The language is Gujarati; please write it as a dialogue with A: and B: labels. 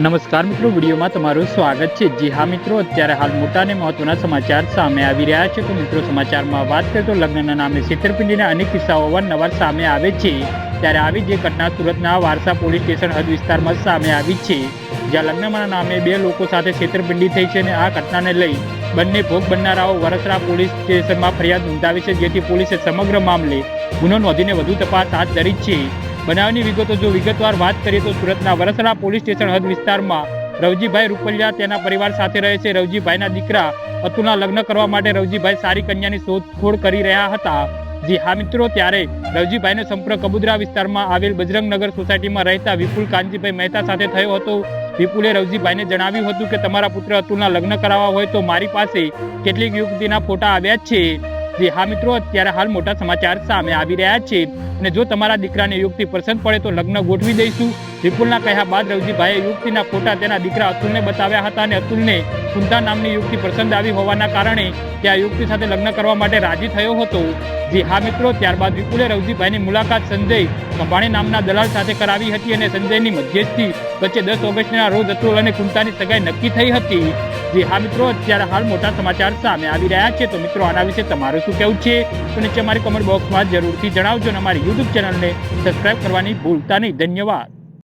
A: નમસ્કાર મિત્રો, વિડીયોમાં તમારું સ્વાગત છે. જી હા મિત્રો, અત્યારે હાલ મોટા અને મહત્વના સમાચાર સામે આવી રહ્યા છે. તો મિત્રો, સમાચારમાં વાત કરીએ તો લગ્નના નામે છેતરપિંડીના અનેક કિસ્સાઓ અવારનવાર સામે આવે છે. ત્યારે આવી જે ઘટના સુરતના વારસા પોલીસ સ્ટેશન હદ વિસ્તારમાં સામે આવી છે. જ્યાં લગ્નના નામે બે લોકો સાથે છેતરપિંડી થઈ છે અને આ ઘટનાને લઈ બંને ભોગ બનનારાઓ વરસરા પોલીસ સ્ટેશનમાં ફરિયાદ નોંધાવી છે, જેથી પોલીસે સમગ્ર મામલે ગુનો નોંધીને વધુ તપાસ હાથ ધરી છે. બનાવની વિગતો જો વિગતવાર વાત કરીએ તો સુરતના વરસરા પોલીસ સ્ટેશન હદ વિસ્તારમાં રવજીભાઈ રૂપલિયા તેના પરિવાર સાથે રહે છે. રવજીભાઈના દીકરા અતુલના લગ્ન કરવા માટે રવજીભાઈ સારી કન્યાની શોધખોળ કરી રહ્યા હતા. જી હા મિત્રો, ત્યારે રવજીભાઈનો સંપર્ક કબુદરા વિસ્તારમાં આવેલ બજરંગનગર સોસાયટીમાં રહેતા વિપુલ કાનજીભાઈ મહેતા સાથે થયો હતો. વિપુલે રવજીભાઈને જણાવ્યું હતું કે, તમારા પુત્ર અતુલના લગ્ન કરાવવા હોય તો મારી પાસે કેટલીક યુવતીના ફોટા આવ્યા છે. જી, હા મિત્રો, અત્યારે હાલ મોટા સમાચાર સામે આવી રહ્યા છે. અને જો તમારા દીકરાને યુવતી પસંદ પડે તો લગ્ન ગોઠવી દઈશું. વિપુલના કહ્યા બાદ રવજીભાઈએ યુવતીના ફોટા તેના દીકરા અતુલને બતાવ્યા હતા અને અતુલને કુંતા નામની યુવતી પસંદ આવી હોવાના કારણે તે આ યુવતી સાથે લગ્ન કરવા માટે રાજી થયો હતો. જી, હા મિત્રો, ત્યારબાદ વિપુલે રવજીભાઈની મુલાકાત સંજય કંભાણી નામના દલાલ સાથે કરાવી હતી અને સંજયની મધ્યસ્થી વચ્ચે દસ ઓગસ્ટના રોજ અતુલ અને કુંતાની સગાઈ નક્કી થઈ હતી. જી, હા મિત્રો, અત્યારે હાલ મોટા સમાચાર સામે આવી રહ્યા છે. તો મિત્રો, આના વિશે તમારું શું કહેવું છે? તો નીચે અમારી કોમેન્ટ બોક્સમાં જરૂરથી જણાવજો અને અમારી યુટ્યુબ ચેનલને સબસ્ક્રાઇબ કરવાની ભૂલતા નહીં. ધન્યવાદ.